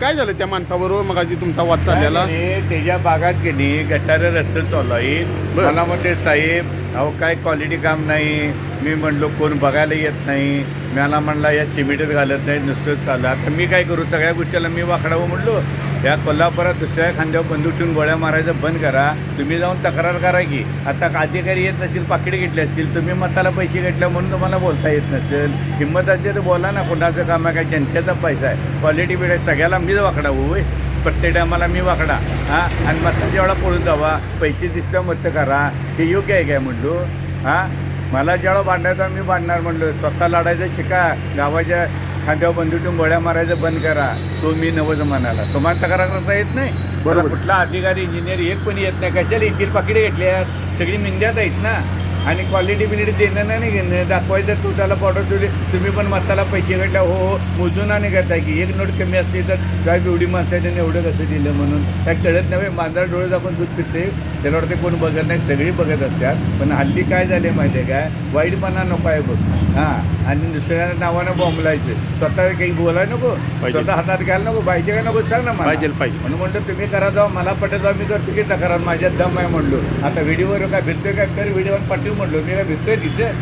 काय झालं त्या माणसाबरोबर? मग तुमचा वाद चाललेला? त्याच्या भागात गेली गटार रस्ते चालू बरं. मला म्हणते साहेब अहो काय क्वालिटी काम नाही. मी म्हणलो कोण बघायला येत नाही. मला म्हणला या सिमेंटच घालत नाही नुसतं चालू आता मी काय करू? सगळ्या गोष्टीला मी वाकडावं म्हणलो. या कोल्हापुरात दुसऱ्या खांद्यावर बंदूक ठेवून गोळ्या मारायचं बंद करा. तुम्ही जाऊन तक्रार करा की. आता अधिकारी येत नसतील पाकिटे घेतले असतील तुम्ही मताला पैसे घेतले म्हणून तुम्हाला बोलता येत नसेल. हिंमत असते तर बोला ना कोणाचं काम आहे काय? जनतेचा पैसा आहे. क्वालिटी बिड सगळ्याला मीच वाकडावं होय? प्रत्येक टायमाला मी वाकडा हां? आणि मताच्या वेळा पळून जावा पैसे दिसल्या मत करा. हे योग्य आहे काय म्हणलो हां? मला ज्यावेळा भांडायचा मी भांडणार म्हणलो स्वतः लढायचं शिका. गावाच्या खांद्यावर बंदुकीतून गोळ्या मारायचं बंद करा. तो मी नवज म्हणाला तुम्हाला तक्रार करता येत नाही? बरोबर. मला कुठला अधिकारी इंजिनियर एक पण येत नाही. कशाला येतील पाकिटे घेतल्यात? सगळी मिंद्यात आहेत ना? आणि क्वालिटी बिलिटी देणं नाही घेणं. दाखवायचं तू त्याला पावडर तुझे तुम्ही पण मताला पैसे घेतल्या हो हो मोजून आणि घेताय की. एक नोट कमी असते तर साहेब एवढी माणसं आहे त्यांनी एवढं कसं दिलं म्हणून. काय कळत नाही मांजरा डोळे दाखवून दूध पिते त्याला वाटते कोण बघत नाही सगळी बघत असतात. पण हल्ली काय झाले माहिती आहे काय वाईटपणा नको आहे बघ. हां. आणि दुसऱ्या नावानं बॉम्बलायचं स्वतः काही बोलायला नको. स्वतः हातात घ्यायला नको. पाहिजे का नको सांग ना पाहिजे पाहिजे. म्हणून म्हणतो तुम्ही करा जाऊ. मला पटत जाऊ. मी करतो की करा माझ्यात दम आहे म्हणलो. आता व्हिडिओवर काय भिरतोय काय तर व्हिडिओवर पाठवू म्हणलो. मी काय भिरतोय तिथे?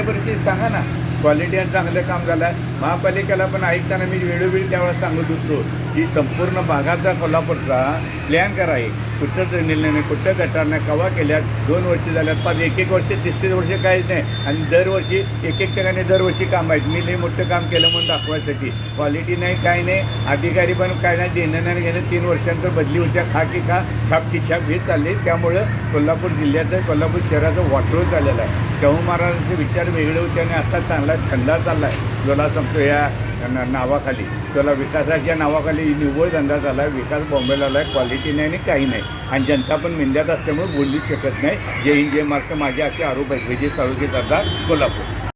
परिस्थिती सांगा ना. क्वालिटी आणि चांगलं काम झालं आहे महापालिकेला पण ऐकताना मी वेळोवेळी त्यावेळेस सांगत होतो की संपूर्ण भागाचा कोल्हापूरचा प्लॅन करा आहे कुठं निर्णय नाही कुठं गटारनं कवा केल्यात? दोन वर्ष झाल्यात पण एक एक वर्ष तीस तीस वर्ष काहीच नाही. आणि दरवर्षी एक एक ठिकाणी दरवर्षी काम आहेत. मी लई मोठं काम केलं म्हणून दाखवायसाठी. क्वालिटी नाही काय नाही. अधिकारी पण काय नाही. देणं नाही घेणं. तीन वर्षांतर बदली होत्या. खा की खा छाप की छाप. हे चालले त्यामुळं कोल्हापूर जिल्ह्याचं कोल्हापूर शहराचं वाटोळ झालेलं आहे. शाहू महाराजांचे विचार वेगळे होते आणि आता चांगला धंदा चालला आहे जोला संपतो या नावाखाली. त्याला विकासाच्या नावाखाली निव्वळ धंदा झाला आहे विकास बॉम्बेला आला आहे क्वालिटी नाही आणि काही नाही. आणि जनता पण मिंद्यात असल्यामुळे बोलूच शकत नाही. जय हिंद जय महाराष्ट्र. माझे असे आरोप आहेत. विजय साळुके दादा कोल्हापूर.